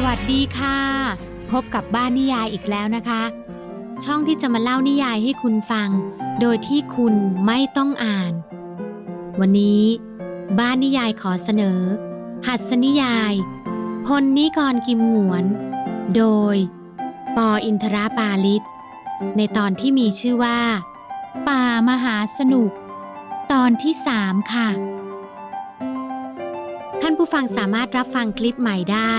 สวัสดีค่ะ พบกับบ้านนิยายอีกแล้วนะคะ ช่องที่จะมาเล่านิยายให้คุณฟัง โดยที่คุณไม่ต้องอ่าน วันนี้ บ้านนิยายขอเสนอ หัสนิยาย พลนิกรกิมหงวน โดย ปออินทราปาลิศในตอนที่มีชื่อว่า ป่ามหาสนุก ตอนที่สามค่ะ ท่านผู้ฟังสามารถรับฟังคลิปใหม่ได้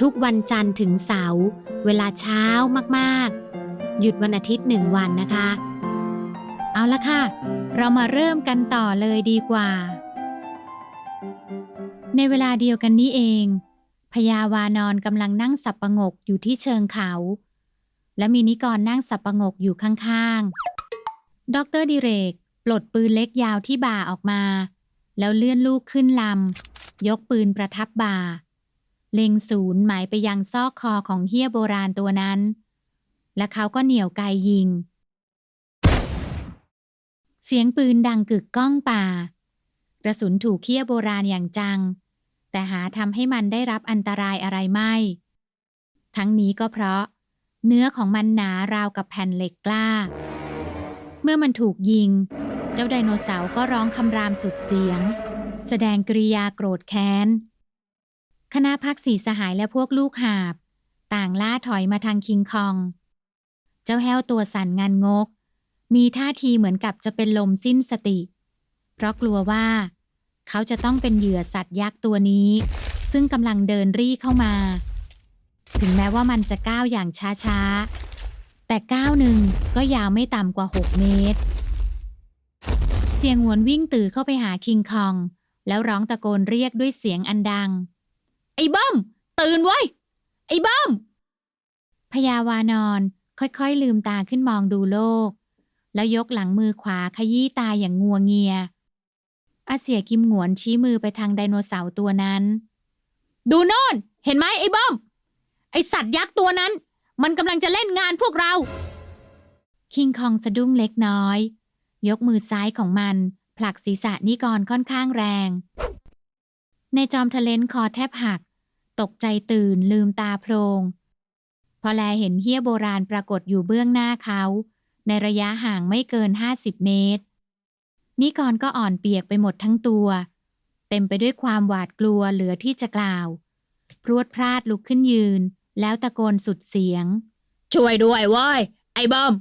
ทุกวันจันทร์ถึงเสาร์เวลาเช้ามากๆ หยุดวันอาทิตย์หนึ่งวันนะคะ เอาละค่ะ เรามาเริ่มกันต่อเลยดีกว่า ในเวลาเดียวกันนี้เองพญาวานอนกำลังนั่งสับประงกอยู่ที่เชิงเขา และมีนิกรนั่งสับประงกอยู่ข้างๆ ดรดิเรกปลดปืนเล็กยาวที่บ่าออกมา แล้วเลื่อนลูกขึ้นลำยกปืนประทับบ่า เล็งศูนย์หมายไปยังซอกคอของเฮียโบราณตัวนั้น และเขาก็เหนี่ยวไกยิง เสียงปืนดังกึกก้องป่า กระสุนถูกเฮียโบราณอย่างจัง แต่หาทำให้มันได้รับอันตรายอะไรไม่ ทั้งนี้ก็เพราะ เนื้อของมันหนาราวกับแผ่นเหล็กกล้า เมื่อมันถูกยิง เจ้าไดโนเสาร์ก็ร้องคำรามสุดเสียง แสดงกริยาโกรธแค้น คณะพักสีสหายและพวกลูกหาบ ต่างล่าถอยมาทางคิงคอง เจ้าแห้วตัวสั่นงันงก มีท่าทีเหมือนกับจะเป็นลมสิ้นสติ เพราะกลัวว่า เขาจะต้องเป็นเหยื่อสัตว์ยักษ์ตัวนี้ ซึ่งกำลังเดินรี่เข้ามา ถึงแม้ว่ามันจะก้าวอย่างช้าๆ แต่ก้าวหนึ่งก็ยาวไม่ต่ำกว่า 6 เมตร เสียงหวนวิ่งตื่อเข้าไปหาคิงคอง แล้วร้องตะโกนเรียกด้วยเสียงอันดัง ไอ้เบิ้มตื่นไว้ ไอ้เบิ้มพญาวานอนค่อยๆลืมตาขึ้นมองดูโลก แล้วยกหลังมือขวาขยี้ตาอย่างงัวเงีย อาเสียกิมหงวนชี้มือไปทางไดโนเสาร์ตัวนั้น ดูโน่น เห็นไหมไอ้เบิ้มไอสัตว์ยักษ์ตัวนั้น มันกำลังจะเล่นงานพวกเรา คิงคองสะดุ้งเล็กน้อย ยกมือซ้ายของมันผลักศีรษะนิกรค่อนข้างแรง ในจอมทะเลนคอแทบหัก ตกใจตื่นลืมตาโพลงพอแลเห็นเฮียโบราณปรากฏอยู่เบื้องหน้าเขา ในระยะห่างไม่เกิน50เมตร นิกรก็อ่อนเปียกไปหมดทั้งตัว เต็มไปด้วยความหวาดกลัวเหลือที่จะกล่าว พรวดพลาดลุกขึ้นยืน แล้วตะโกนสุดเสียง ช่วยด้วยเว้ยไอ้บอม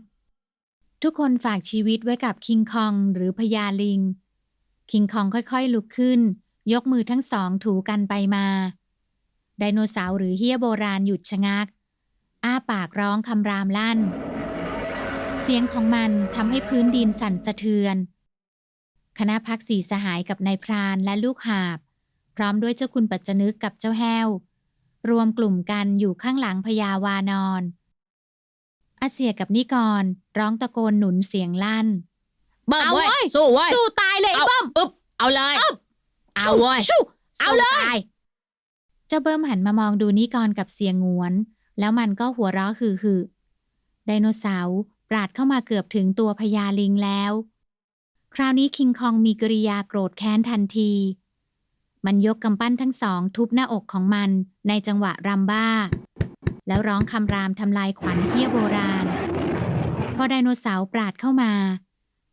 ทุกคนฝากชีวิตไว้กับคิงคองหรือพญาลิง คิงคองค่อยๆลุกขึ้น ยกมือทั้งสองถูกันไปมา ไดโนเสาร์หรือเฮียโบราณหยุดชะงัก อ้าปากร้องคำรามลั่น เสียงของมันทำให้พื้นดินสั่นสะเทือน คณะพักสีสหายกับนายพรานและลูกหาบ พร้อมด้วยเจ้าคุณปัจจนึกกับเจ้าแห้ว รวมกลุ่มกันอยู่ข้างหลังพญาวานอนอาเซียกับนิกร ร้องตะโกนหนุนเสียงลั่นเบิ้มเอาเว้เว้ยยสู้เว้ยสู้ตายเลยไอ้เอาเบิ้มอึ๊บเอาเลยอึ๊บเอาเว้ยชู้เอาเลยสู้ตาย เจ้าเบิ้มหันมามองดูนิกรกับเสียงงวน แล้วมันก็หัวเราะฮือฮือไดโนเสาร์ปราดเข้ามาเกือบถึงตัวพญาลิงแล้ว คราวนี้คิงคองมีกริยาโกรธแค้นทันที มันยกกำปั้นทั้งสองทุบหน้าอกของมันในจังหวะรัมบ้า แล้วร้องคำรามทำลายขวัญเฮียโบราณ พอไดโนเสาร์ปราดเข้ามา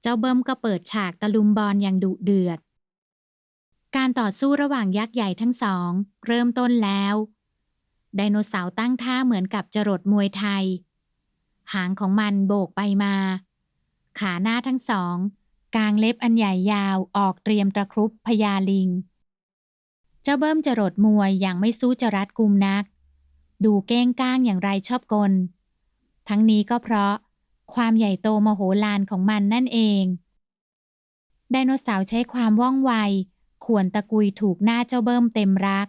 เจ้าเบิ้มก็เปิดฉากตะลุมบอลอย่างดุเดือด การต่อสู้ระหว่างยักษ์ใหญ่ทั้งสอง เริ่มต้นแล้ว ไดโนเสาร์ตั้งท่าเหมือนกับจรดมวยไทย หางของมันโบกไปมา ขาหน้าทั้งสอง กางเล็บอันใหญ่ยาวออกเตรียมตะครุบพญาลิง เจ้าเบิ้มจรดมวยอย่างไม่สู้จะรัดกุมนัก ดูเก้งก้างอย่างไรชอบกล ทั้งนี้ก็เพราะ ความใหญ่โตมโหฬารของมันนั่นเอง ไดโนเสาร์ใช้ความว่องไว ขวนตะกุยถูกหน้าเจ้าเบิ้มเต็มรัก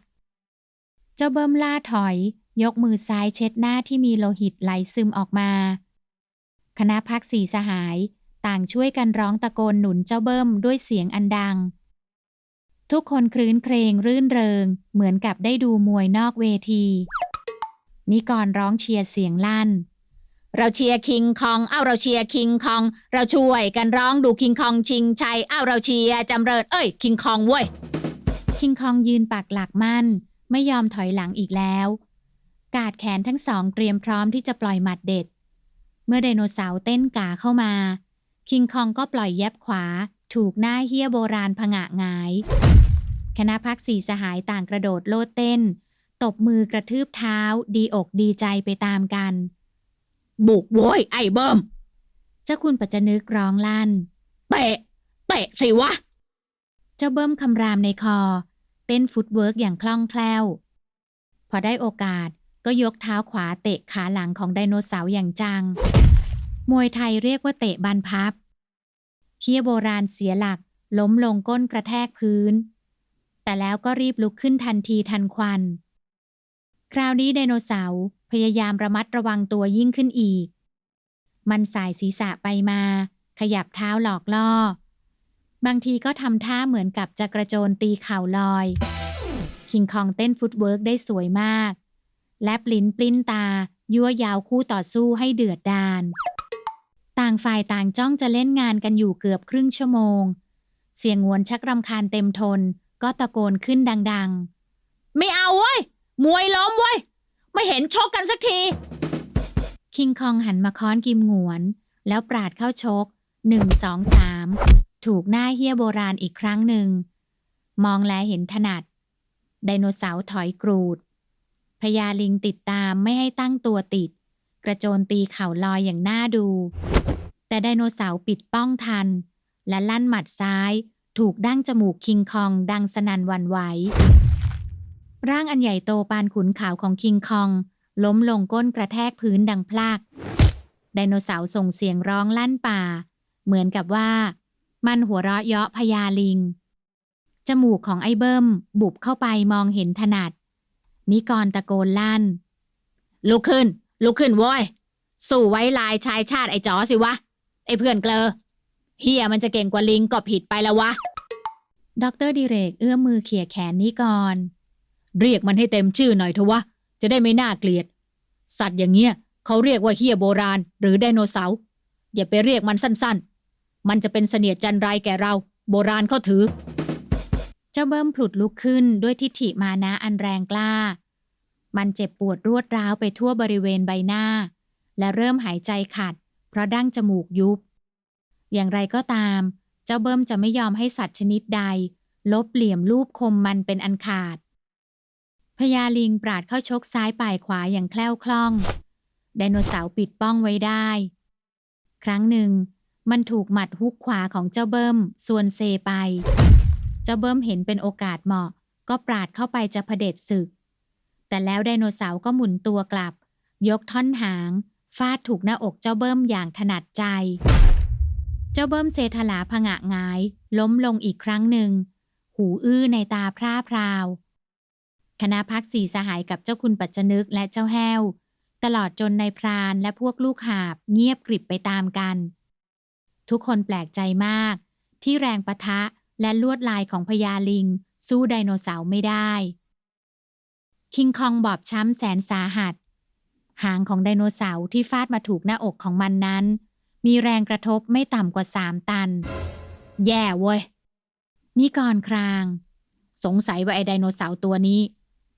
เจ้าเบิ้มล่าถอย ยกมือซ้ายเช็ดหน้าที่มีโลหิตไหลซึมออกมา คณะพักสีสหาย ต่างช่วยกันร้องตะโกนหนุนเจ้าเบิ้มด้วยเสียงอันดัง ทุกคนครื้นเครงรื่นเริง เหมือนกับได้ดูมวยนอกเวทีนิกรร้องเชียร์เสียงลั่น เราเชียร์คิงคอง เอ้าเราเชียร์คิงคอง เราช่วยกันร้องดูคิงคองชิงชัย เอ้าเราเชียร์จำเริญ เอ้ยคิงคองเว้ย คิงคองยืนปากหลักมั่น ไม่ยอมถอยหลังอีกแล้ว กาดแขนทั้งสองเตรียมพร้อมที่จะปล่อยหมัดเด็ด เมื่อไดโนเสาร์เต้นกาเข้ามา คิงคองก็ปล่อยแยบขวา ถูกหน้าเฮียโบราณผงะงาย คณะพักสี่สหายต่างกระโดดโลดเต้น ตบมือกระทืบเท้า ดีอกดีใจไปตามกัน บุกโว้ยไอ้เบิ้มเจ้าคุณปัจจนึกร้องลั่น เตะ เตะสิวะ เจ้าเบิ้มคำรามในคอเต้นฟุตเวิร์กอย่างคล่องแคล่ว พอได้โอกาสก็ยกเท้าขวาเตะขาหลังของไดโนเสาร์อย่างจัง มวยไทยเรียกว่าเตะบันพับ เฮียโบราณเสียหลักล้มลงก้นกระแทกพื้น แต่แล้วก็รีบลุกขึ้นทันทีทันควัน คราวนี้ไดโนเสาร์ พยายามระมัดระวังตัวยิ่งขึ้นอีก มันสายศีรษะไปมา ขยับเท้าหลอกล่อ บางทีก็ทำท่าเหมือนกับจะกระโจนตีเข่าลอย คิงคองเต้นฟุตเวิร์กได้สวยมาก แลบลิ้นปลิ้นตา ยั่วยาวคู่ต่อสู้ให้เดือดดาล ต่างฝ่ายต่างจ้องจะเล่นงานกันอยู่เกือบครึ่งชั่วโมง เสียงงวนชักรำคาญเต็มทนก็ตะโกนขึ้นดัง ๆ ไม่เอาเว้ย มวยล้มเว้ย ไม่เห็นชกกันสักที คิงคองหันมาค้อนกิมหงวน แล้วปราดเข้าชกหนึ่งสองสามถูกหน้าเฮียโบราณอีกครั้งหนึ่ง มองแลเห็นถนัด ไดโนเสาร์ถอยกรูดพญาลิงติดตามไม่ให้ตั้งตัวติด กระโจนตีเข่าลอยอย่างน่าดู แต่ไดโนเสาร์ปิดป้องทัน และลั่นหมัดซ้าย ถูกดั้งจมูกคิงคองดังสนันวันไหว ร่างอันใหญ่โตปานขุนขาวของคิงคอง ล้มลงก้นกระแทกพื้นดังพลาก ไดโนเสาร์ส่งเสียงร้องลั่นป่า เหมือนกับว่า มันหัวเราะเยาะพญาลิง จมูกของไอ้เบิ้ม บุบเข้าไปมองเห็นถนัด นิกรตะโกนลั่น ลุกขึ้น ลุกขึ้นโว้ย สู้ไว้ลายชายชาติไอ้จอสิวะ ไอ้เพื่อนเกลอเฮียมันจะเก่งกว่าลิงก็ผิดไปแล้ววะดอกเตอรดิเรกเอื้อมมือเขี่ยแขนนิกร เรียกมันให้เต็มชื่อหน่อยเถอะวะ จะได้ไม่น่าเกลียด สัตว์อย่างเงี้ยเขาเรียกว่าเฮียโบราณ หรือไดโนเสาร์อย่าไปเรียกมันสั้นๆ มันจะเป็นเสนียดจันไรแก่เรา โบราณเขาถือ เจ้าเบิ้มผลุดลุกขึ้นด้วยทิฐิมานะอันแรงกล้า มันเจ็บปวดรวดร้าวไปทั่วบริเวณใบหน้า และเริ่มหายใจขัด เพราะดั้งจมูกยุบ อย่างไรก็ตาม เจ้าเบิ้มจะไม่ยอมให้สัตว์ชนิดใด ลบเหลี่ยมรูปคมมันเป็นอันขาด ญาลิงปราดเข้าชกซ้ายป่ายขวาอย่างแคล่วคล่อง ไดโนเสาร์ปิดป้องไว้ได้ ครั้งหนึ่ง มันถูกหมัดฮุกขวาของเจ้าเบิ้มส่วนเซไป เจ้าเบิ้มเห็นเป็นโอกาสเหมาะ ก็ปราดเข้าไปจะเผด็จศึก แต่แล้วไดโนเสาร์ก็หมุนตัวกลับ ยกท่อนหางฟาดถูกหน้าอกเจ้าเบิ้มอย่างถนัดใจ เจ้าเบิ้มเซทลาผงะหงาย ล้มลงอีกครั้งหนึ่ง หูอื้อในตาพร่าพราว คณะพักสี่สหายกับเจ้าคุณปัจจนึกและเจ้าแห้ว ตลอดจนนายพรานและพวกลูกหาบเงียบกริบไปตามกัน ทุกคนแปลกใจมาก ที่แรงปะทะและลวดลายของพญาลิง สู้ไดโนเสาร์ไม่ได้ คิงคองบอบช้ำแสนสาหัส หางของไดโนเสาร์ที่ฟาดมาถูกหน้าอกของมันนั้น มีแรงกระทบไม่ต่ำกว่าสามตัน แย่เว้ย นี่ก่อนคราง สงสัยว่าไอไดโนเสาร์ตัวนี้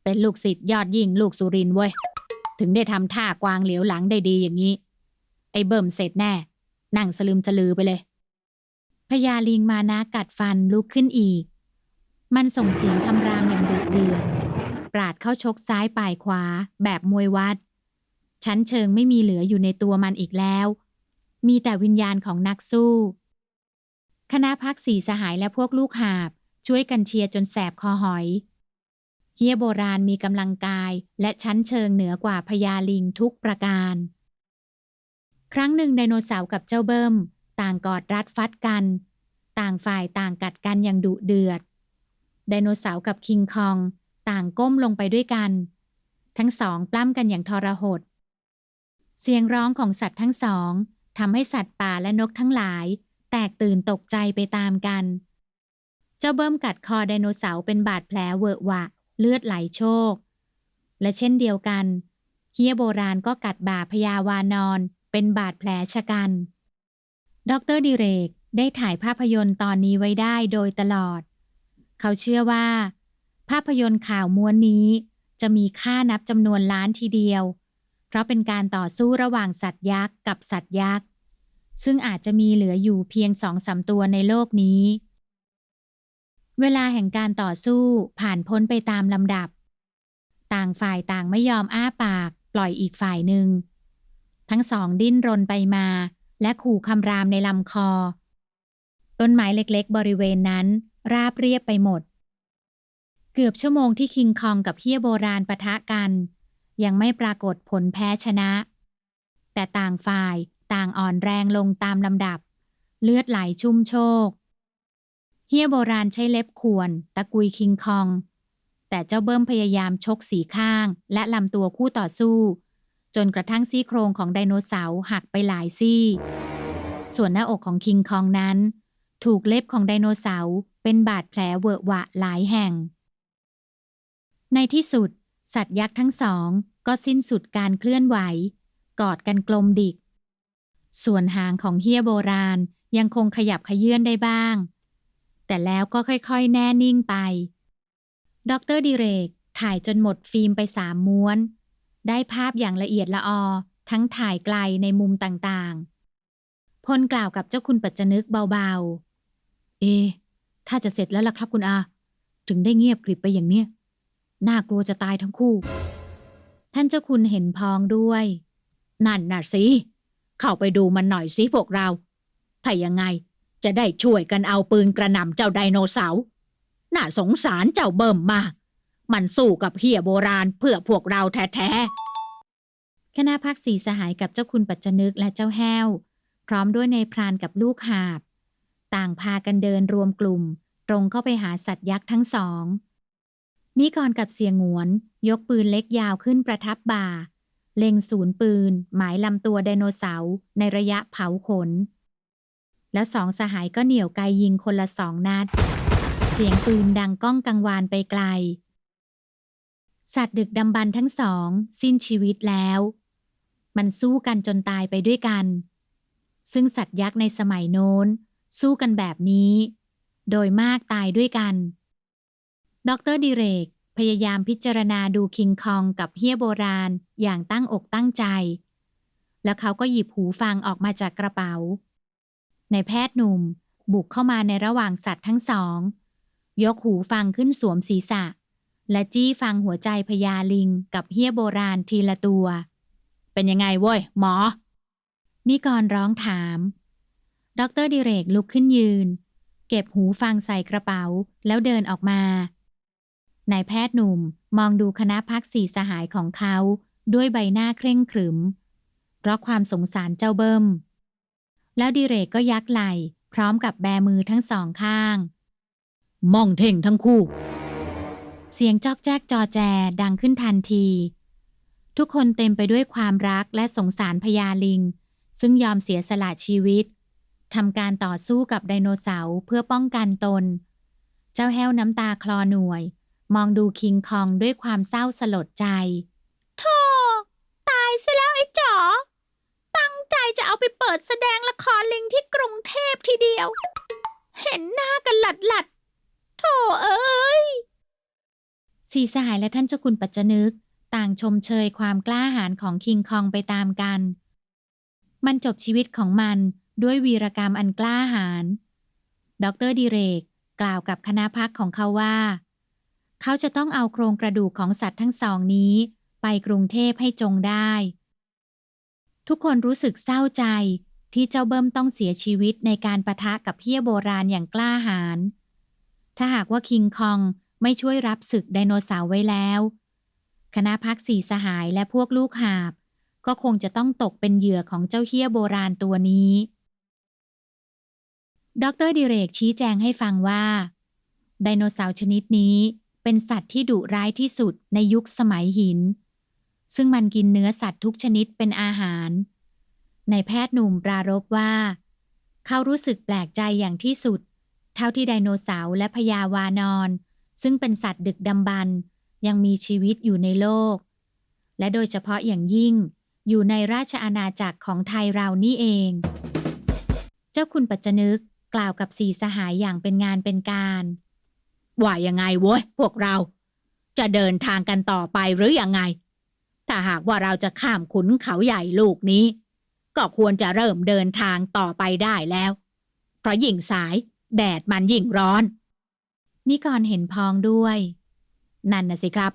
เป็นลูกศิษย์ยอดยิ่งลูกสุรินทร์เว้ย ถึงได้ทำท่ากวางเหลียวหลังได้ดีอย่างนี้ ไอ้เบิ่มเสร็จแน่ นั่งสลืมสลือไปเลยพญาลิงมานะกัดฟันลุกขึ้นอีก มันส่งเสียงคำรามอย่างดุเดือดปราดเข้าชกซ้ายป่ายขวา แบบมวยวัด ชั้นเชิงไม่มีเหลืออยู่ในตัวมันอีกแล้ว มีแต่วิญญาณของนักสู้ คณะพักสีสหายและพวกลูกหาบ ช่วยกันเชียร์จนแสบคอหอย เฮียโบราณมีกำลังกายและชั้นเชิงเหนือกว่าพญาลิงทุกประการ ครั้งหนึ่งไดโนเสาร์กับเจ้าเบิ้ม ต่างกอดรัดฟัดกัน ต่างฝ่ายต่างกัดกันอย่างดุเดือด ไดโนเสาร์กับคิงคอง ต่างก้มลงไปด้วยกัน ทั้งสองปล้ำกันอย่างทรหด เสียงร้องของสัตว์ทั้งสองทำให้สัตว์ป่าและนกทั้งหลาย แตกตื่นตกใจไปตามกัน เจ้าเบิ้มกัดคอไดโนเสาร์เป็นบาดแผลเวอะหวะ เลือดไหลโชกและเช่นเดียวกันเฮียโบราณก็กัดบ่าพญาวานอน เป็นบาดแผลชะกัน ดรดิเรกได้ถ่ายภาพยนตร์ตอนนี้ไว้ได้โดยตลอด เขาเชื่อว่า ภาพยนตร์ข่าวม้วนนี้ จะมีค่านับจำนวนล้านทีเดียว เพราะเป็นการต่อสู้ระหว่างสัตว์ยักษ์กับสัตว์ยักษ์ ซึ่งอาจจะมีเหลืออยู่เพียงสองสามตัวในโลกนี้ เวลาแห่งการต่อสู้ผ่านพ้นไปตามลำดับ ต่างฝ่ายต่างไม่ยอมอ้าปาก ปล่อยอีกฝ่ายหนึ่ง ทั้งสองดิ้นรนไปมา และขู่คำรามในลำคอ ต้นไม้เล็กๆ บริเวณนั้น ราบเรียบไปหมด เกือบชั่วโมงที่คิงคองกับเฮียโบราณปะทะกัน ยังไม่ปรากฏผลแพ้ชนะ แต่ต่างฝ่ายต่างอ่อนแรงลงตามลำดับ เลือดไหลชุ่มโชก เฮียโบราณใช้เล็บขวน ตะกุยคิงคอง แต่เจ้าเบิ้มพยายามชกสีข้าง และลำตัวคู่ต่อสู้ จนกระทั่งซี่โครงของไดโนเสาร์หักไปหลายซี่ ส่วนหน้าอกของคิงคองนั้น ถูกเล็บของไดโนเสาร์เป็นบาดแผลเวอะหวะหลายแห่ง ในที่สุด สัตว์ยักษ์ทั้งสองก็สิ้นสุดการเคลื่อนไหว กอดกันกลมดิก ส่วนหางของเฮียโบราณยังคงขยับขยื่นได้บ้าง แต่แล้วก็ค่อยๆ แน่นิ่งไป ดรดิเรก ถ่ายจนหมดฟิล์มไปสามม้วน ได้ภาพอย่างละเอียดละออ ทั้งถ่ายไกลในมุมต่างๆ พลกล่าวกับเจ้าคุณปัจจนึกเบาๆ เอะถ้าจะเสร็จแล้วล่ะครับคุณอา ถึงได้เงียบกริบไปอย่างเนี้ย น่ากลัวจะตายทั้งคู่ ท่านเจ้าคุณเห็นพ้องด้วย นั่นน่ะสิ เข้าไปดูมันหน่อยสิพวกเรา ถ้ายังไง จะได้ช่วยกันเอาปืนกระหน่ำเจ้าไดโนเสาร์น่าสงสารเจ้าเบิ่มมาก มันสู้กับเฮียโบราณเพื่อพวกเราแท้ๆคณะพักสีสหายกับเจ้าคุณปัจจนึกและเจ้าแห้ว พร้อมด้วยในายพรานกับลูกหาบ ต่างพากันเดินรวมกลุ่ม ตรงเข้าไปหาสัตว์ยักษ์ทั้งสองนิกรกับเสียงวน ยกปืนเล็กยาวขึ้นประทับบ่า เล็งศูนย์ปืน หมายลำตัวไดโนเสาร์ในระยะเผาขน แล้วสองสหายก็เหนี่ยวไกยิงคนละสองนัด เสียงปืนดังก้องกังวานไปไกล สัตว์ดึกดำบรรทั้งสอง สิ้นชีวิตแล้ว มันสู้กันจนตายไปด้วยกัน ซึ่งสัตว์ยักษ์ในสมัยโน้น สู้กันแบบนี้ โดยมากตายด้วยกัน ดรดิเรกพยายามพิจารณาดูคิงคองกับเฮียโบราณอย่างตั้งอกตั้งใจ แล้วเขาก็หยิบหูฟังออกมาจากกระเป๋า ในแพทย์หนุ่ม บุกเข้ามาในระหว่างสัตว์ทั้งสอง ยกหูฟังขึ้นสวมศีรษะ และจี้ฟังหัวใจพญาลิงกับเฮียโบราณทีละตัว เป็นยังไงเว้ย หมอ นิกรร้องถาม ดรดิเรกลุกขึ้นยืน เก็บหูฟังใส่กระเป๋าแล้วเดินออกมานายแพทย์หนุ่มมองดูคณะพักสี่สหายของเขา ด้วยใบหน้าเคร่งขรึม เพราะความสงสารเจ้าเบิ้ม แล้วดิเรกก็ยักไหล่พร้อมกับแบมือทั้งสองข้าง มองเท่งทั้งคู่ เสียงจอกแจ๊กจอแจดังขึ้นทันที ทุกคนเต็มไปด้วยความรักและสงสารพญาลิง ซึ่งยอมเสียสละชีวิตทำการต่อสู้กับไดโนเสาร์เพื่อป้องกันตน เจ้าแห้วน้ำตาคลอหน่วย มองดูคิงคองด้วยความเศร้าสลดใจโธ่ตายซะแล้วไอ้จ๋อ ตั้งใจจะเอาไปเปิดแสดงละครลิงที่กรุงเทพทีเดียว เห็นหน้ากันหลัดหลัดโธ่เอ้ยสีสหายและท่านเจ้าคุณปัจจนึก ต่างชมเชยความกล้าหาญของคิงคองไปตามกัน มันจบชีวิตของมันด้วยวีรกรรมอันกล้าหาญดรดิเรก กล่าวกับคณะพักของเขาว่า เขาจะต้องเอาโครงกระดูกของสัตว์ทั้งสองนี้ ไปกรุงเทพให้จงได้ ทุกคนรู้สึกเศร้าใจ ที่เจ้าเบิ้มต้องเสียชีวิตในการประทะกับเพี้ยโบราณอย่างกล้าหาญ ถ้าหากว่าคิงคองไม่ช่วยรับศึกไดโนเสาร์ไว้แล้ว คณะพักสี่สหายและพวกลูกหาบ ก็คงจะต้องตกเป็นเหยื่อของเจ้าเฮี้ยโบราณตัวนี้ ดรดิเรกชี้แจงให้ฟังว่า ไดโนเสาร์ชนิดนี้เป็นสัตว์ที่ดุร้ายที่สุดในยุคสมัยหิน ซึ่งมันกินเนื้อสัตว์ทุกชนิดเป็นอาหารในแพทย์หนุ่มปรารบว่า เขารู้สึกแปลกใจอย่างที่สุด เท่าที่ไดโนเสาร์และพญาวานอน ซึ่งเป็นสัตว์ดึกดำบรรยังมีชีวิตอยู่ในโลก และโดยเฉพาะอย่างยิ่ง อยู่ในราชอาณาจักรของไทยเรานี่เอง เจ้าคุณปัจจนึกกล่าวกับสีสหายอย่างเป็นงานเป็นการว่ายังไงเว้ยพวกเรา จะเดินทางกันต่อไปหรืออยังไง ถ้าหากว่าเราจะข้ามขุนเขาใหญ่ลูกนี้ ก็ควรจะเริ่มเดินทางต่อไปได้แล้ว เพราะยิ่งสายแดดมันยิ่งร้อนนิกรเห็นพองด้วย นั่นนะสิครับ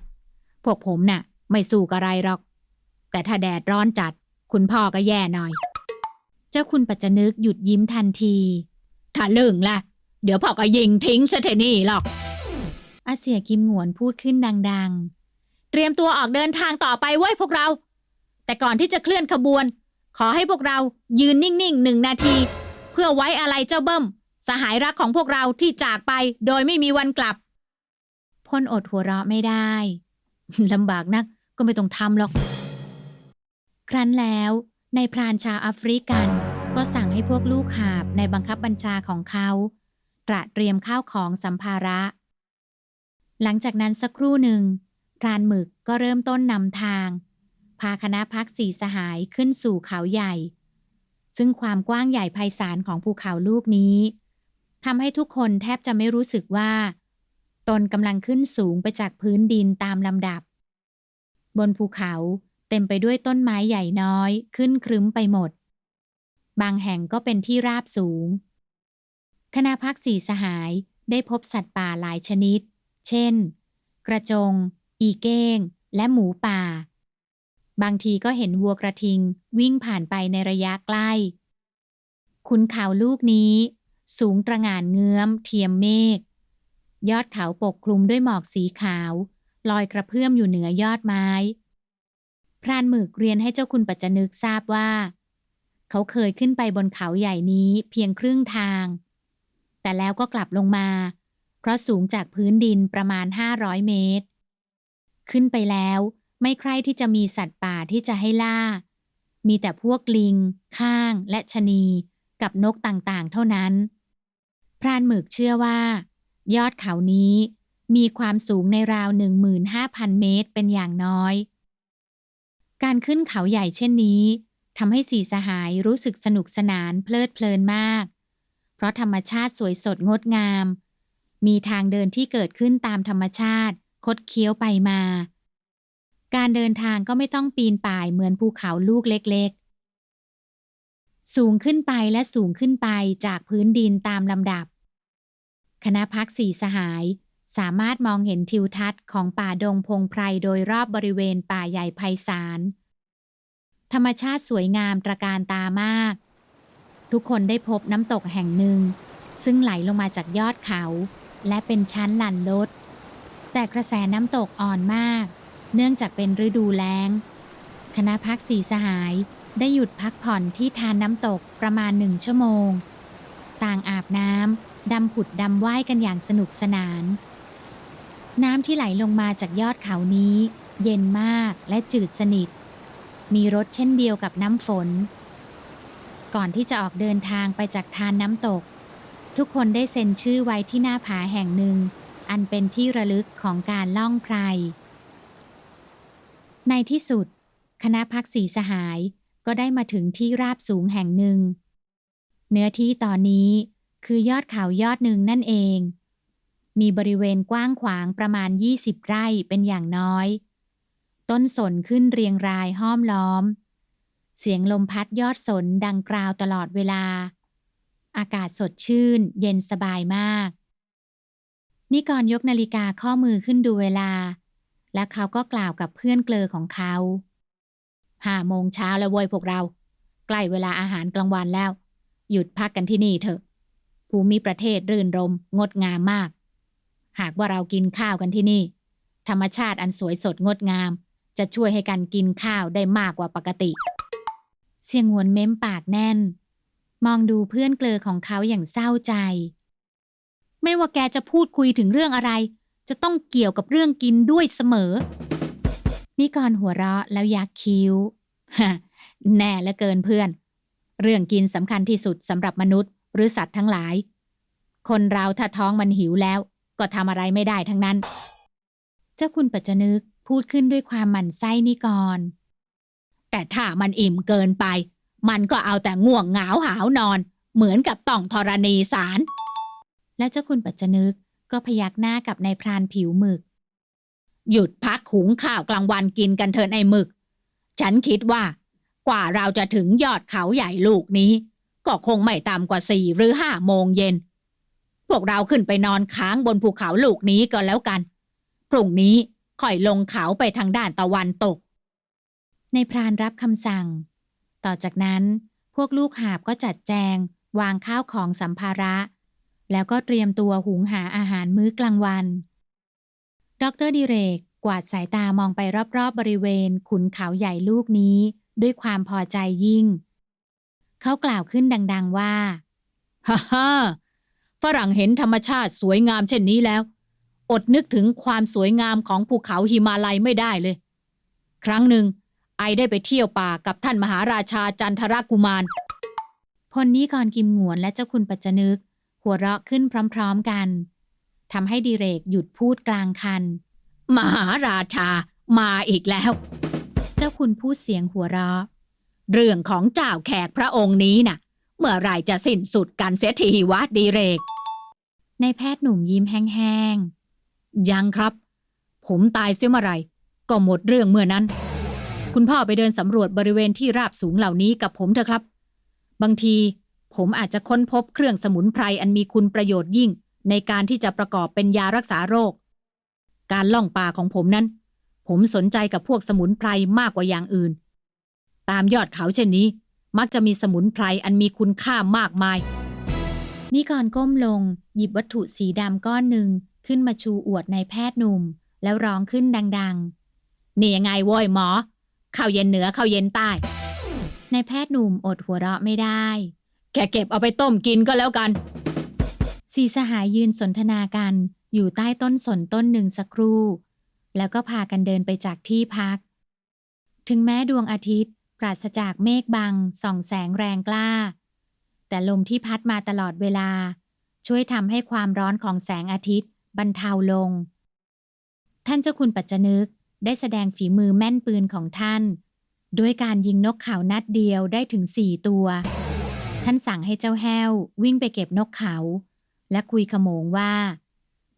พวกผมน่ะ ไม่สู้กับอะไรหรอก แต่ถ้าแดดร้อนจัด คุณพ่อก็แย่หน่อย เจ้าคุณปัจจนึกหยุดยิ้มทันที ถ้าลึงล่ะ เดี๋ยวพ่อก็ยิงทิ้งซะเทนี่หรอกอาเสียกิมหงวนพูดขึ้นดัง ๆ เตรียมตัวออกเดินทางต่อไปไว้พวกเรา แต่ก่อนที่จะเคลื่อนขบวน ขอให้พวกเรายืนนิ่งๆหนึ่งนาที เพื่อไว้อะไรเจ้าเบิ้ม สหายรักของพวกเราที่จากไปโดยไม่มีวันกลับพ่นอดหัวเราะไม่ได้ลำบากนักก็ไม่ต้องทำหรอก ครั้นแล้วในายพรานชาวแอฟริกัน ก็สั่งให้พวกลูกหาบในบังคับบัญชาของเขา ตระเตรียมข้าวของสัมภาระ หลังจากนั้นสักครู่หนึ่ง พรานหมึกก็เริ่มต้นนำทาง พาคณะพักสี่สหายขึ้นสู่เขาใหญ่ ซึ่งความกว้างใหญ่ไพศาลของภูเขาลูกนี้ทำให้ทุกคนแทบจะไม่รู้สึกว่า ตนกำลังขึ้นสูงไปจากพื้นดินตามลำดับ บนภูเขาเต็มไปด้วยต้นไม้ใหญ่น้อยขึ้นครึ้มไปหมด บางแห่งก็เป็นที่ราบสูง คณะพักสี่สหายได้พบสัตว์ป่าหลายชนิด เช่น กระจง อีเก้ง และหมูป่า บางทีก็เห็นวัวกระทิง วิ่งผ่านไปในระยะใกล้ ขุนเขาลูกนี้ สูงตระหง่านเงื้อม เทียมเมฆ ยอดเขาปกคลุมด้วยหมอกสีขาว ลอยกระเพื่อมอยู่เหนือยอดไม้ พรานหมึกเรียนให้เจ้าคุณปัจจนึกทราบว่า เขาเคยขึ้นไปบนเขาใหญ่นี้เพียงครึ่งทาง แต่แล้วก็กลับลงมา เพราะสูงจากพื้นดินประมาณ 500 เมตร ขึ้นไปแล้ว ไม่ใคร่ที่จะมีสัตว์ป่าที่จะให้ล่า มีแต่พวกลิง ข้าง และชะนี กับนกต่างๆ เท่านั้น พรานหมึกเชื่อว่า ยอดเขานี้มีความสูงในราว 15,000 เมตรเป็นอย่างน้อย การขึ้นเขาใหญ่เช่นนี้ทำให้สีสหายรู้สึกสนุกสนานเพลิดเพลินมาก เพราะธรรมชาติสวยสดงดงาม มีทางเดินที่เกิดขึ้นตามธรรมชาติ คดเคี้ยวไปมา การเดินทางก็ไม่ต้องปีนป่ายเหมือนภูเขาลูกเล็กๆ สูงขึ้นไปและสูงขึ้นไปจากพื้นดินตามลำดับ คณะพักสี่สหายสามารถมองเห็นทิวทัศน์ของป่าดงพงไพรโดยรอบบริเวณป่าใหญ่ไพศาล ธรรมชาติสวยงามตระการตามาก ทุกคนได้พบน้ำตกแห่งหนึ่ง ซึ่งไหลลงมาจากยอดเขา และเป็นชั้นหลั่นลด แต่กระแสน้ำตกอ่อนมาก เนื่องจากเป็นฤดูแล้ง คณะพักสี่สหายได้หยุดพักผ่อนที่ทานน้ำตกประมาณหนึ่งชั่วโมง ต่างอาบน้ำดำผุดดำว่ายกันอย่างสนุกสนาน น้ำที่ไหลลงมาจากยอดเขานี้ เย็นมากและจืดสนิท มีรสเช่นเดียวกับน้ำฝน ก่อนที่จะออกเดินทางไปจากทานน้ำตก ทุกคนได้เซ็นชื่อไว้ที่หน้าผาแห่งหนึ่ง อันเป็นที่ระลึกของการล่องไพร ในที่สุด คณะพักสีสหายก็ได้มาถึงที่ราบสูงแห่งหนึ่ง เนื้อที่ตอนนี้คือยอดเขายอดหนึ่งนั่นเอง มีบริเวณกว้างขวางประมาณ 20 ไร่เป็นอย่างน้อย ต้นสนขึ้นเรียงรายห้อมล้อม เสียงลมพัดยอดสนดังกราวตลอดเวลา อากาศสดชื่น เย็นสบายมาก นิกรยกนาฬิกาข้อมือขึ้นดูเวลา และเขาก็กล่าวกับเพื่อนเกลอของเขาห้าโมงเช้าแล้วเว้ยพวกเรา ใกล้เวลาอาหารกลางวันแล้ว หยุดพักกันที่นี่เถอะ ภูมิประเทศรื่นรม งดงามมาก หากว่าเรากินข้าวกันที่นี่ ธรรมชาติอันสวยสดงดงาม จะช่วยให้กันกินข้าวได้มากกว่าปกติ เสียงหวนเม้มปากแน่น มองดูเพื่อนเกลอของเขาอย่างเศร้าใจ ไม่ว่าแกจะพูดคุยถึงเรื่องอะไร จะต้องเกี่ยวกับเรื่องกินด้วยเสมอ นิกรหัวเราะแล้วยักคิ้วแน่เหลือเกินเพื่อน เรื่องกินสำคัญที่สุดสำหรับมนุษย์ หรือสัตว์ทั้งหลาย คนเราถ้าท้องมันหิวแล้ว ก็ทำอะไรไม่ได้ทั้งนั้น เจ้าคุณปัจจนึกพูดขึ้นด้วยความหมั่นไส้นิกร แต่ถ้ามันอิ่มเกินไป มันก็เอาแต่ง่วงเหงาหาวนอน เหมือนกับต้องธรณีสาร และเจ้าคุณปัจจนึกก็พยักหน้ากับนายพรานผิวหมึก หยุดพักหุงข้าวกลางวันกินกันเถินไอ้หมึก ฉันคิดว่า กว่าเราจะถึงยอดเขาใหญ่ลูกนี้ ก็คงไม่ต่ำกว่าสี่หรือห้าโมงเย็น พวกเราขึ้นไปนอนค้างบนภูเขาลูกนี้ก็แล้วกัน พรุ่งนี้ค่อยลงเขาไปทางด้านตะวันตก ในพรานรับคำสั่ง ต่อจากนั้นพวกลูกหาบก็จัดแจง วางข้าวของสัมภาระ แล้วก็เตรียมตัวหุงหาอาหารมื้อกลางวัน ดรดิเรก กวาดสายตามองไปรอบๆบบริเวณ ขุนเขาใหญ่ลูกนี้ ด้วยความพอใจยิ่ง เขากล่าวขึ้นดัง ๆว่า ฮ่าฮ่าฝรั่งเห็นธรรมชาติสวยงามเช่นนี้แล้ว อดนึกถึงความสวยงามของภูเขาหิมาลัยไม่ได้เลย ครั้งหนึ่ง ไอได้ไปเที่ยวป่ากับท่านมหาราชาจันทรกุมารพลนิกรกิมหงวนและเจ้าคุณปัจจนึก หัวเราะขึ้นพร้อมๆกันทำให้ดิเรกหยุดพูดกลางคัน มหาราชามาอีกแล้ว เจ้าคุณพูดเสียงหัวเราะ เรื่องของเจ้าแขกพระองค์นี้น่ะ เมื่อไรจะสิ้นสุดกันเสียทีวะดีเรก ในแพทย์หนุ่มยิ้มแห้งๆ ยังครับ ผมตายเสียเมื่อไรก็หมดเรื่องเมื่อนั้น คุณพ่อไปเดินสำรวจบริเวณที่ราบสูงเหล่านี้กับผมเถอะครับ บางที ผมอาจจะค้นพบเครื่องสมุนไพรอันมีคุณประโยชน์ยิ่ง ในการที่จะประกอบเป็นยารักษาโรค การล่องป่าของผมนั้น ผมสนใจกับพวกสมุนไพรมากกว่าอย่างอื่น ตามยอดเขาเช่นนี้ มักจะมีสมุนไพรอันมีคุณค่ามากมาย นิกรก้มลง หยิบวัตถุสีดำก้อนหนึ่งขึ้นมาชูอวดในแพทย์หนุ่ม แล้วร้องขึ้นดัง ๆ นี่ยังไงโว้ยหมอ เข้าเย็นเหนือเข้าเย็นใต้ๆในแพทย์หนุ่มอดหัวเราะไม่ได้ แกเก็บเอาไปต้มกินก็แล้วกัน สีสหายยืนสนทนากันอยู่ใต้ต้นสนต้นหนึ่งสักครู่ แล้วก็พากันเดินไปจากที่พัก ถึงแม้ดวงอาทิตย์ปราศจากเมฆบังส่องแสงแรงกล้า แต่ลมที่พัดมาตลอดเวลา ช่วยทำให้ความร้อนของแสงอาทิตย์บรรเทาลง ท่านเจ้าคุณปัจจนึกได้แสดงฝีมือแม่นปืนของท่าน ด้วยการยิงนกเขานัดเดียวได้ถึงสี่ตัว ท่านสั่งให้เจ้าแห้ว วิ่งไปเก็บนกเขา และคุยขโมงว่า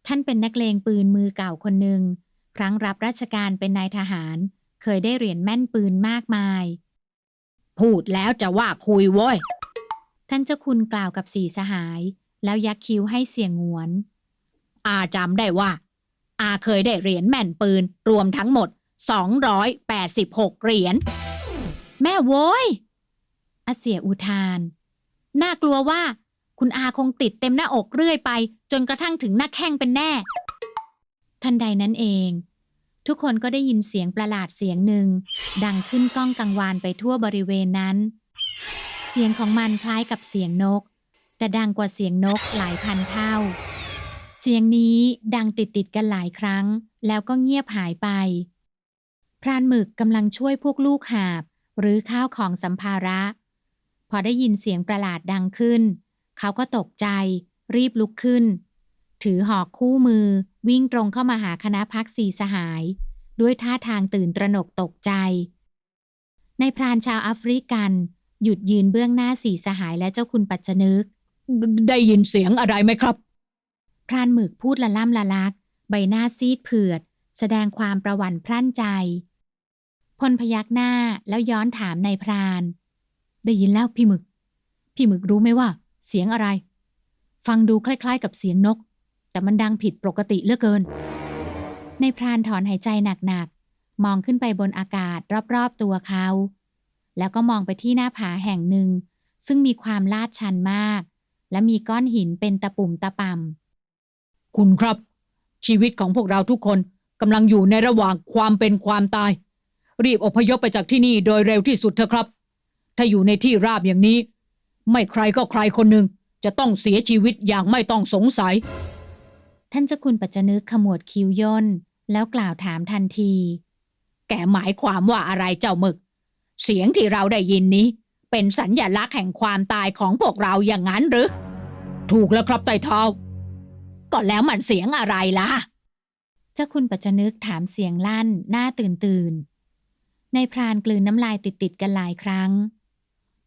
ท่านเป็นนักเลงปืนมือเก่าคนหนึ่งครั้งรับราชการเป็นนายทหาร เคยได้เหรียญแม่นปืนมากมาย พูดแล้วจะว่าคุยโว้ย ท่านเจ้าคุณกล่าวกับสี่สหาย แล้วยักคิ้วให้เสียงหงวน อาจำได้ว่า อาเคยได้เหรียญแม่นปืนรวมทั้งหมด 286 เหรียญ แม่โว้ยอาเสียอุทาน น่ากลัวว่า คุณอาคงติดเต็มหน้าอกเรื่อยไป จนกระทั่งถึงหน้าแข้งเป็นแน่ ทันใดนั้นเอง ทุกคนก็ได้ยินเสียงประหลาดเสียงหนึ่ง ดังขึ้นก้องกังวานไปทั่วบริเวณนั้น เสียงของมันคล้ายกับเสียงนก แต่ดังกว่าเสียงนกหลายพันเท่า เสียงนี้ดังติดติดกันหลายครั้ง แล้วก็เงียบหายไป พรานหมึกกำลังช่วยพวกลูกหาบ หรือข้าวของสัมภาระ อได้ยินเสียงประหลาดดังขึ้น เขาก็ตกใจ รีบลุกขึ้น ถือหอกคู่มือ วิ่งตรงเข้ามาหาคณะพักสีสหาย ด้วยท่าทางตื่นตระหนกตกใจ ในพรานชาวแอฟริกัน หยุดยืนเบื้องหน้าสีสหายและเจ้าคุณปัจจนึก ได้ยินเสียงอะไรไหมครับ พรานหมึกพูดละล่ำละลัก ใบหน้าซีดเผือด แสดงความประหวั่นพรั่นใจพลพยักหน้าแล้วย้อนถามนายพราน ได้ยินแล้วพี่หมึก พี่หมึกรู้ไหมว่า เสียงอะไร ฟังดูคล้าย ๆ กับเสียงนก แต่มันดังผิดปกติเหลือเกิน ในพรานถอนหายใจหนักๆ มองขึ้นไปบนอากาศรอบๆตัวเขา แล้วก็มองไปที่หน้าผาแห่งหนึ่ง ซึ่งมีความลาดชันมาก และมีก้อนหินเป็นตะปุ่มตะป่ำคุณครับ ชีวิตของพวกเราทุกคนกำลังอยู่ในระหว่างความเป็นความตาย รีบอพยพไปจากที่นี่โดยเร็วที่สุดเถอะครับ ถ้าอยู่ในที่ราบอย่างนี้ ไม่ใครก็ใครคนหนึ่งจะต้องเสียชีวิตอย่างไม่ต้องสงสัย ท่านเจ้าคุณปัจจนึกขมวดคิ้วย่นแล้วกล่าวถามทันที แกหมายความว่าอะไรเจ้าหมึก เสียงที่เราได้ยินนี้ เป็นสัญญลักษณ์แห่งความตายของพวกเราอย่างนั้นหรือ ถูกแล้วครับไต่เท้าก็แล้วมันเสียงอะไรล่ะ เจ้าคุณปัจจนึกถามเสียงลั่นหน้าตื่นตื่น ในายพรานกลืนน้ำลายติดติดๆกันหลายครั้ง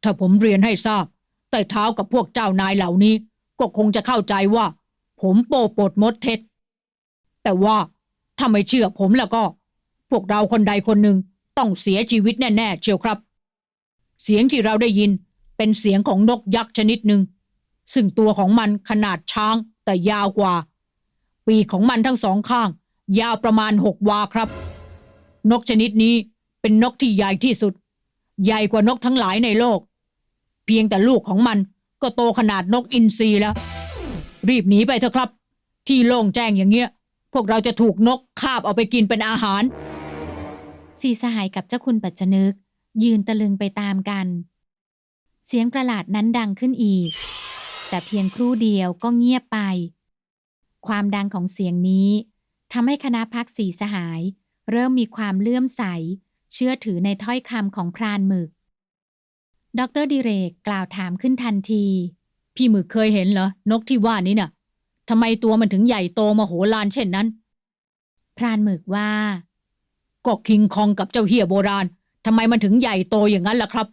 ถ้าผมเรียนให้ทราบไต่เท้ากับพวกเจ้านายเหล่านี้ ก็คงจะเข้าใจว่า ผมโปปดมดเท็จ แต่ว่าถ้าไม่เชื่อผมแล้วก็ พวกเราคนใดคนหนึ่งต้องเสียชีวิตแน่ๆเชียวครับ เสียงที่เราได้ยินเป็นเสียงของนกยักษ์ชนิดหนึ่งซึ่งตัวของมันขนาดช้างแต่ยาวกว่า ปีกของมันทั้งสองข้าง ยาวประมาณหกวาครับ นกชนิดนี้เป็นนกที่ใหญ่ที่สุด ใหญ่กว่านกทั้งหลายในโลก เพียงแต่ลูกของมันก็โตขนาดนกอินทรีแล้ว รีบหนีไปเถอะครับ ที่โล่งแจ้งอย่างเงี้ย พวกเราจะถูกนกคาบเอาไปกินเป็นอาหาร สีสหายกับเจ้าคุณปัจจนึก ยืนตะลึงไปตามกัน เสียงประหลาดนั้นดังขึ้นอีก แต่เพียงครู่เดียวก็เงียบไป ความดังของเสียงนี้ทำให้คณะพักสีสหาย เริ่มมีความเลื่อมใส เชื่อถือในถ้อยคำของพรานหมึก ดรดิเรกกล่าวถามขึ้นทันที พี่หมึกเคยเห็นเหรอ นกที่ว่านี้น่ะทำไมตัวมันถึงใหญ่โตมโหฬารเช่นนั้น พรานหมึกว่า ก็คิงคองกับเจ้าเฮียโบราณทำไมมันถึงใหญ่โตอย่างนั้นล่ะครับ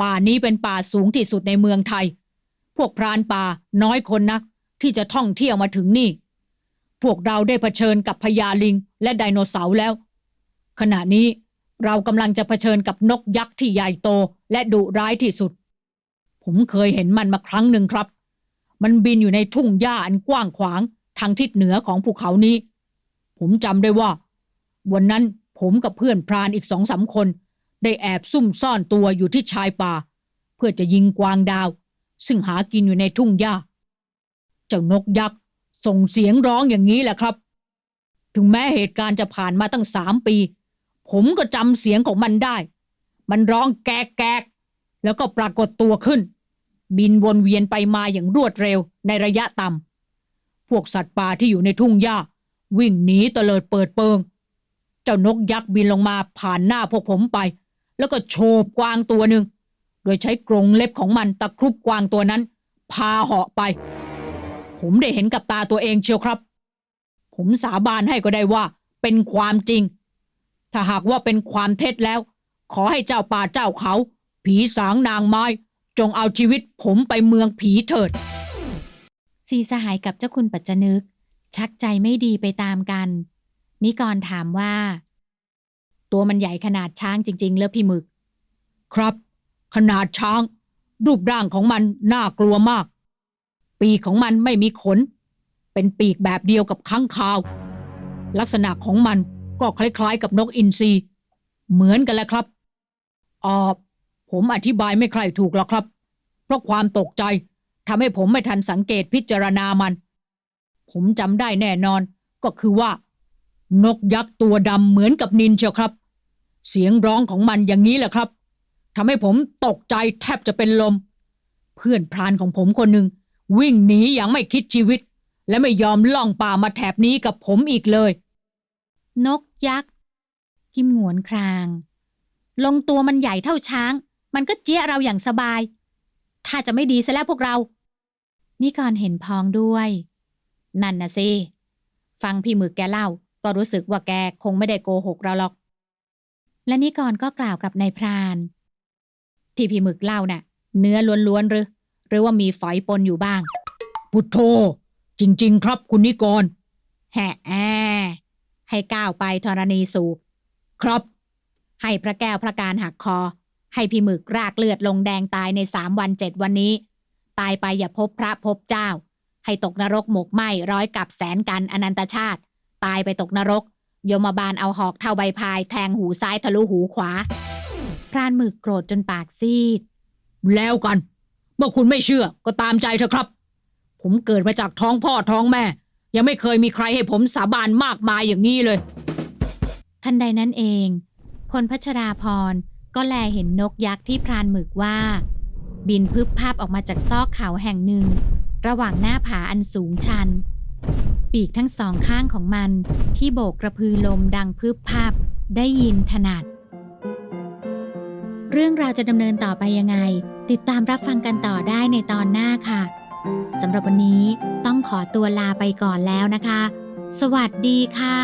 ป่านี้เป็นป่าสูงที่สุดในเมืองไทย พวกพรานป่าน้อยคนนัก ที่จะท่องเที่ยวมาถึงนี่ พวกเราได้เผชิญกับพญาลิงและไดโนเสาร์แล้ว ขณะนี้ เรากำลังจะเผชิญกับนกยักษ์ที่ใหญ่โตและดุร้ายที่สุด ผมเคยเห็นมันมาครั้งหนึ่งครับ มันบินอยู่ในทุ่งหญ้าอันกว้างขวางทางทิศเหนือของภูเขานี้ ผมจำได้ว่า วันนั้นผมกับเพื่อนพรานอีกสองสามคน ได้แอบซุ่มซ่อนตัวอยู่ที่ชายป่า เพื่อจะยิงกวางดาว ซึ่งหากินอยู่ในทุ่งหญ้า เจ้านกยักษ์ส่งเสียงร้องอย่างนี้แหละครับ ถึงแม้เหตุการณ์จะผ่านมาตั้งสามปี ผมก็จำเสียงของมันได้ มันร้องแกกแกกแล้วก็ปรากฏตัวขึ้น บินวนเวียนไปมาอย่างรวดเร็วในระยะต่ำพวกสัตว์ป่าที่อยู่ในทุ่งหญ้า วิ่งหนีเตลิดเปิดเปิง เจ้านกยักษ์บินลงมาผ่านหน้าพวกผมไป แล้วก็โฉบกวางตัวหนึ่งโดยใช้กรงเล็บของมันตะครุบกวางตัวนั้น พาเหาะไป ผมได้เห็นกับตาตัวเองเชียวครับ ผมสาบานให้ก็ได้ว่าเป็นความจริง ถ้าหากว่าเป็นความเท็จแล้ว ขอให้เจ้าป่าเจ้าเขา ผีสางนางไม้ จงเอาชีวิตผมไปเมืองผีเถิด สีสหายกับเจ้าคุณปัจจนึก ชักใจไม่ดีไปตามกัน นิกรถามว่า ตัวมันใหญ่ขนาดช้างจริง ๆ แล้วพี่หมึก ครับ ขนาดช้าง รูปร่างของมันน่ากลัวมาก ปีกของมันไม่มีขน เป็นปีกแบบเดียวกับค้างคาว ลักษณะของมัน ก็คล้ายๆ กับนกอินทรีเหมือนกันแหละครับออผมอธิบายไม่ใครถูกหรอกครับ เพราะความตกใจทำให้ผมไม่ทันสังเกตพิจารณามัน ผมจำได้แน่นอน ก็คือว่า นกยักษ์ตัวดำเหมือนกับนินเชียวครับ เสียงร้องของมันอย่างนี้แหละครับทำให้ผมตกใจแทบจะเป็นลม เพื่อนพรานของผมคนหนึ่งวิ่งหนีอย่างไม่คิดชีวิต และไม่ยอมล่องป่ามาแถบนี้กับผมอีกเลย นกยักษ์กิมหงวนคราง ลงตัวมันใหญ่เท่าช้าง มันก็เจี๊ยเราอย่างสบาย ถ้าจะไม่ดีซะแล้วพวกเรานิกรเห็นพ้องด้วย นั่นนะสิ ฟังพี่หมึกแกเล่า ก็รู้สึกว่าแกคงไม่ได้โกหกเราหรอก และนิกรก็กล่าวกับนายพราน ที่พี่หมึกเล่าน่ะ เนื้อล้วนๆหรือ หรือว่ามีฝอยปนอยู่บ้าง พุทโธจริง ๆ ครับคุณนิกรแห่แอ ให้ก้าวไปธรณีสูบครับให้พระแก้วพระการหักคอ ให้พี่หมึกรากเลือดลงแดงตายในสามวันเจ็ดวันนี้ ตายไปอย่าพบพระพบเจ้า ให้ตกนรกหมกไหมร้อยกับแสนกันอนันตชาติ ตายไปตกนรก โยมบาลเอาหอกเท่าใบพายแทงหูซ้ายทะลุหูขวา พรานหมึกโกรธจนปากซีด แล้วกัน เมื่อคุณไม่เชื่อก็ตามใจเถอะครับ ผมเกิดมาจากท้องพ่อท้องแม่ ยังไม่เคยมีใครให้ผมสาบานมากมายอย่างนี้เลย ทันใดนั้นเอง พลพัชราพรก็แลเห็นนกยักษ์ที่พรานหมึกว่า บินพึบภาพออกมาจากซอกเขาแห่งหนึ่ง ระหว่างหน้าผาอันสูงชัน ปีกทั้งสองข้างของมันที่โบกกระพือลมดังพึบภาพได้ยินถนัด เรื่องราวจะดำเนินต่อไปยังไง ติดตามรับฟังกันต่อได้ในตอนหน้าค่ะ สำหรับวันนี้ต้องขอตัวลาไปก่อนแล้วนะคะ สวัสดีค่ะ